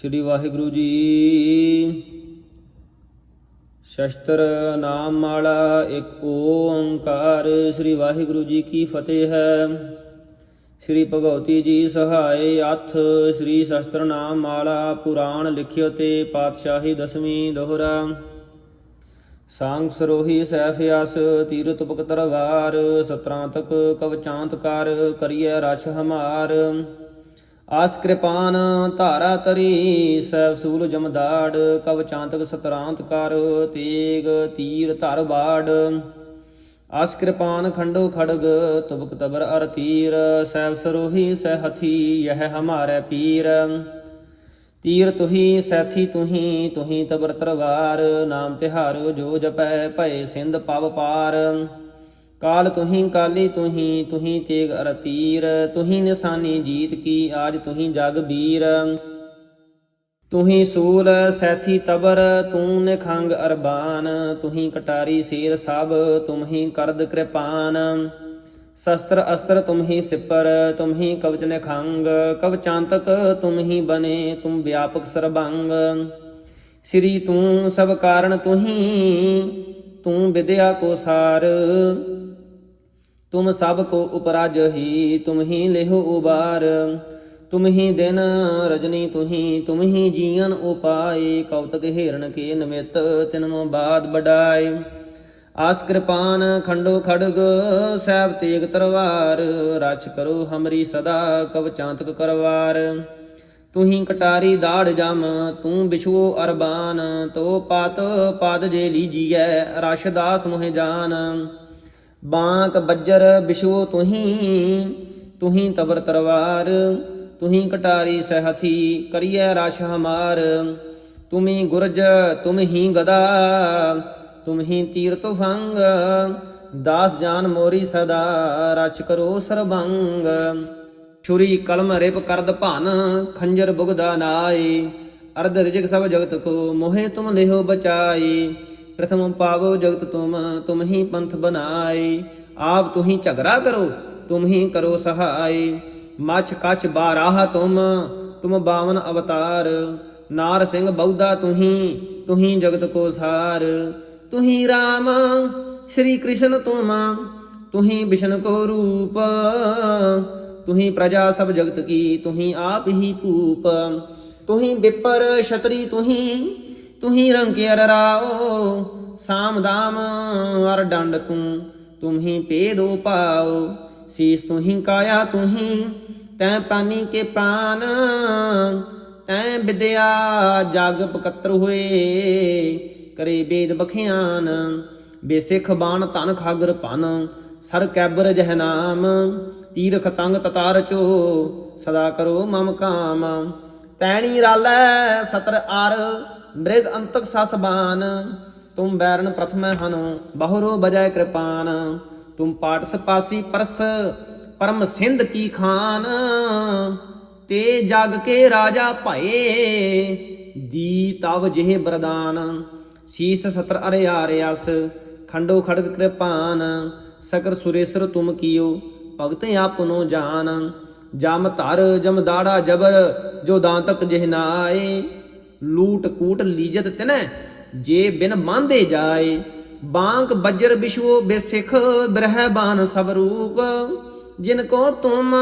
ਸ੍ਰੀ ਵਾਹਿਗੁਰੂ ਜੀ। ਸ਼ਸਤਰ ਨਾਮ ਮਾਲਾ ਇੱਕ ਓੰਕਾਰ, ਸ੍ਰੀ ਵਾਹਿਗੁਰੂ ਜੀ ਕੀ ਫਤਿਹ ਹੈ। ਸ੍ਰੀ ਭਗਵਤੀ ਜੀ ਸਹਾਏ ਅਥ, ਸ੍ਰੀ ਸ਼ਸਤਰ ਨਾਮ ਮਾਲਾ ਪੁਰਾਣ ਲਿਖਿਓ ਤੇ ਪਾਤਸ਼ਾਹੀ ਦਸਵੀਂ ਦੋਹਰਾ। ਸਾੰਗ ਸਰੋਹੀ ਸੈਫਿਆਸ ਅਸ ਤੀਰ ਤੁਪਕ ਤਰਵਾਰ ਸਤਰਾਂ ਤਕ ਕਵਚਾਂਤ ਕਰ ਕਰੀਐ ਰਛ ਹਮਾਰ। ਆਸ ਕਿਰਪਾਨ ਧਾਰਾ ਤਰੀ ਸੈਵ ਸੂਲ ਜਮਦਾੜ ਕਵਚਾਂਤਕ ਸਤਰਾਂਤ ਕਰ, ਤੇਗ ਤੀਰ ਧਰ ਬਾੜ। ਆਸ ਕਿਰਪਾਨ ਖੰਡੋ ਖੜਗ, ਤੁਬਕ ਤਬਰ ਅਰ ਤੀਰ ਸੈਵ ਸਰੋਹੀ ਸਹਿ ਹਥੀ, ਯਹ ਹਮਾਰੇ ਪੀਰ। ਤੀਰ ਤੁਹੀ, ਸੈਥੀ ਤੁਹੀ ਤੁਹੀ ਤਬਰ ਤਰਵਾਰ, ਨਾਮ ਤਿਹਾਰੋ ਜੋ ਜਪੈ ਭਏ ਸਿੰਧ ਪਵ ਪਾਰ। ਕਾਲ ਤੁਹੀ ਕਾਲੀ ਤੁਹੀ ਤੁਹੀ ਤੇਗ ਅਰਤੀਰ, ਤੁਹੀ ਨਿਸ਼ਾਨੀ ਜੀਤ ਕੀ ਆਜ ਤੁਹੀ ਜਗ ਬੀਰ। ਤੁਹੀ ਸੂਲ ਸੈਥੀ ਤਬਰ, ਤੂੰ ਨਿਖੰਗ ਅਰਬਾਨ, ਤੁਹੀ ਕਟਾਰੀ ਸੀਰ ਸਭ, ਤੁਮਹੀ ਕਰਦ ਕਿਰਪਾਨ। ਸ਼ਸਤਰ ਅਸਤਰ ਤੁਮਹੀ ਸਿਪਰ, ਤੁਮਹੀਂ ਕਵਚ ਨਿਖੰਗ ਕਵਚਾਂਤਕ ਤੁਮਹੀ ਬਨੇ, ਤੁਮ ਵਿਆਪਕ ਸਰਬੰਗ। ਸ੍ਰੀ ਤੂੰ ਸਭ ਕਾਰਨ ਤੁਹੀ, ਤੂੰ ਵਿਦਿਆ ਕੋ ਸਾਰ ਤੁਮ ਸਭ ਕੋ ਉਪਰਾਜ ਹੀ ਤੁਮ ਹੀ ਲਿਹੁ ਉਬਾਰ। ਤੁਮ ਹੀ ਦਿਨ ਰਜਨੀ ਤੁਹੀ ਤੁਮ ਹੀ ਜੀਵਨ ਉਪਾਏ। ਕੌਤਕ ਹਿਰਨ ਕੇ ਨਿਮਿਤ ਤਿਨਮੋ ਬਾਦ ਬਡਾਏ। ਆਸ ਕਿਰਪਾਨ ਖੰਡੋ ਖੜਗ ਸੈਬ ਤੇਗ ਤਰਵਾਰ। ਰਛ ਕਰੋ ਹਮਰੀ ਸਦਾ ਕਵਚਾਂਤਕ ਕਰਵਾਰ। ਤੁਹੀ ਕਟਾਰੀ ਦਾੜ ਜਮ, ਤੂੰ ਵਿਸ਼ਵੋ ਅਰਬਾਨ। ਤੋ ਪਤ ਪਦ ਜੇ ਲੀਜੀਐ ਰਸ਼ ਦਾਸ ਮੋਹਿ ਜਾਨ। ਬਾਂਕ ਬੱਜਰ ਬਿਸ਼ਵੋ ਤੁਹੀ ਤੁਹੀ ਤਬਰ ਤਰਵਾਰ, ਤੁਹੀ ਕਟਾਰੀ ਸਹਥੀ ਕਰੀਏ ਰਸ਼ ਹਮਾਰ। ਤੁਮੀ ਗੁਰਜ ਤੁਮਹੀ ਗਦਾ ਤੁਮਹੀ ਤੀਰ ਤੁਫੰਗ ਦਾਸ ਜਾਨ ਮੋਰੀ ਸਦਾ ਰਚ ਕਰੋ ਸਰਬੰਗ। ਛੁਰੀ ਕਲਮ ਰਿਪ ਕਰਦ ਭਨ, ਖੰਜਰ ਬੁਗਦਾ ਨਾਈ ਅਰਧ ਰਿਜਕ ਸਭ ਜਗਤ ਕੋ ਮੋਹਿ ਤੁਮ ਲਿਹੋ ਬਚਾਈ ਪ੍ਰਥਮ ਪਾਵੋ ਜਗਤ ਤੁਮ ਤੁਮ ਹੀ ਪੰਥ ਬਨਾਈ ਆਪ ਤੁਹੀ ਝਗੜਾ ਕਰੋ, ਤੁਮ ਹੀ ਕਰੋ ਸਹਾਈ ਮਛ ਕਛ ਬਾਰਾਹ ਤੁਮ ਤੁਮ ਬਾਵਨ ਅਵਤਾਰ। ਨਾਰ ਸਿੰਘ ਬਉਦਾ ਤੁਹੀ ਤੁਹੀ ਜਗਤ ਕੋ ਸਾਰ। ਤੁਹੀ RAM ਸ਼੍ਰੀ ਕ੍ਰਿਸ਼ਨ ਤੁਮ, ਤੁਹੀ ਵਿਸ਼ਨ ਕੋ ਰੂਪ। ਤੁਹੀ ਪ੍ਰਜਾ ਸਭ ਜਗਤ ਕੀ, ਤੁਹੀ ਆਪ ਹੀ ਭੂਪ। ਤੁਹੀ ਵਿਪਰ ਛਤਰੀ ਤੁਹੀ ਤੁਹੀ ਰੰਗ ਅਰ ਰਾਓ ਸਾਮ ਦਾਮ ਅਰ ਡੰਡ ਤੂੰ ਤੁਮਹੀ ਭੇਦੋ ਪਾਓ ਸੀਸ ਤੁਹੀ ਕਾਇਆ ਤੁਹੀ ਤੈ ਪ੍ਰਾਨੀ ਕੇ ਪ੍ਰਾਨ ਤੈ ਵਿਦਿਆ ਜਗ ਪਕਤਰ ਹੋਏ ਕਰੇ ਬੇਦ ਬਖਿਆਨ ਬੇਸਿਖ ਬਾਣ ਤਨ ਖਾਗਰ ਪਨ ਸਰ ਕੈਬਰ ਜਹ ਨਾਮ ਤੀਰਖ ਤੰਗ ਤਤਾਰ ਚੋ ਸਦਾ ਕਰੋ ਮਮ ਕਾਮ ਤੈਣੀ ਰਾਲੈ ਸਤਰ ਆਰ, ਮ੍ਰਿਗ ਅੰਤਕ ਸਸਬਾਨ ਤੁਮ ਬੈਰਨ ਪ੍ਰਥਮੈ ਹਨੋ, ਬਹੁਰੋ ਬਜੈ ਕਿਰਪਾਨ। ਤੁਮ ਪਾਟ ਸਪਾਸੀ ਪਰਸ, ਪਰਮ ਸਿੰਧ ਕੀ ਖਾਨ। ਤੇ ਜਗ ਕੇ ਰਾਜਾ ਭਏ, ਦੀ ਤਵ ਜਿਹ ਬਰਦਾਨ। ਸੀਸ ਸਤਰ ਅਰਿਆਰਿਆਸ ਖੰਡੋ ਖੜਗ ਕਿਰਪਾਨ। ਸਕਰ ਸੁਰੇਸ਼ਰ ਤੁਮ ਕੀਓ, ਭਗਤ ਆਪਨੋ ਜਾਨ। ਜਮ ਧਰ ਜਮ ਦਾੜਾ ਜਬਰ ਜੋ ਦਾਂਤਕ ਜਿਹ ਨਾਏ, ਲੂਟ ਕੂਟ ਲੀਜਤ ਤਿਨੈ, ਜੇ ਬਿਨ ਮੰਦੇ ਜਾਏ। ਬਾਂਕ ਬੱਜਰ ਵਿਸ਼ਵੋ ਬੇਸਿਖ ਬ੍ਰਹਿ ਬਾਨ ਸਭ ਰੂਪ। ਜਿਨ ਕੋ ਤੁਮ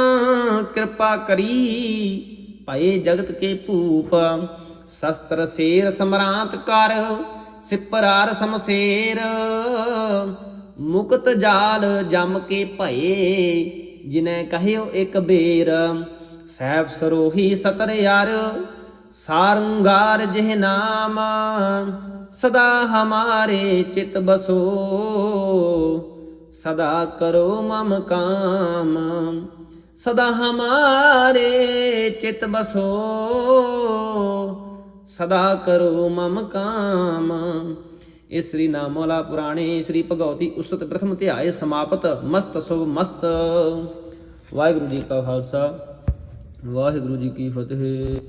ਕਿਰਪਾ ਕਰੀ, ਭਏ ਜਗਤ ਕੇ ਭੂਪ। ਸ਼ਸਤਰ ਸੇਰ ਸਮਰਾਂਤ ਕਰ, ਸਿਪਰਾਰ ਸਮਸੇਰ। ਮੁਕਤ ਜਾਲ ਜਮ ਕੇ ਭਏ, ਜਿਨੈ ਕਹਿਓ ਇੱਕ ਬੇਰ। ਸਹਿਬ ਸਰੋਹੀ ਸਤਰ ਯਾਰ, ਸਾਰੰਗਾਰ ਜਿਹ ਨਾਮ, ਸਦਾ ਹਮਾਰੇ ਚਿਤ ਬਸੋ। ਸਦਾ ਕਰੋ ਮਮ ਕਾਮ, ਸਦਾ ਹਮਾਰੇ ਚਿਤ ਬਸੋ। ਸਦਾ ਕਰੋ ਮਮ ਕਾਮ। ਇਹ ਸ੍ਰੀ ਨਾਮੋਲਾ ਪੁਰਾਣੇ ਸ੍ਰੀ ਭਗਵਤੀ ਉਸਤ ਪ੍ਰਥਮ ਧਿਆਏ ਸਮਾਪਤ। ਮਸਤ ਸੁਭ ਮਸਤ। ਵਾਹਿਗੁਰੂ ਜੀ ਕਾ ਖਾਲਸਾ। ਵਾਹਿਗੁਰੂ ਜੀ ਕੀ ਫਤਿਹ।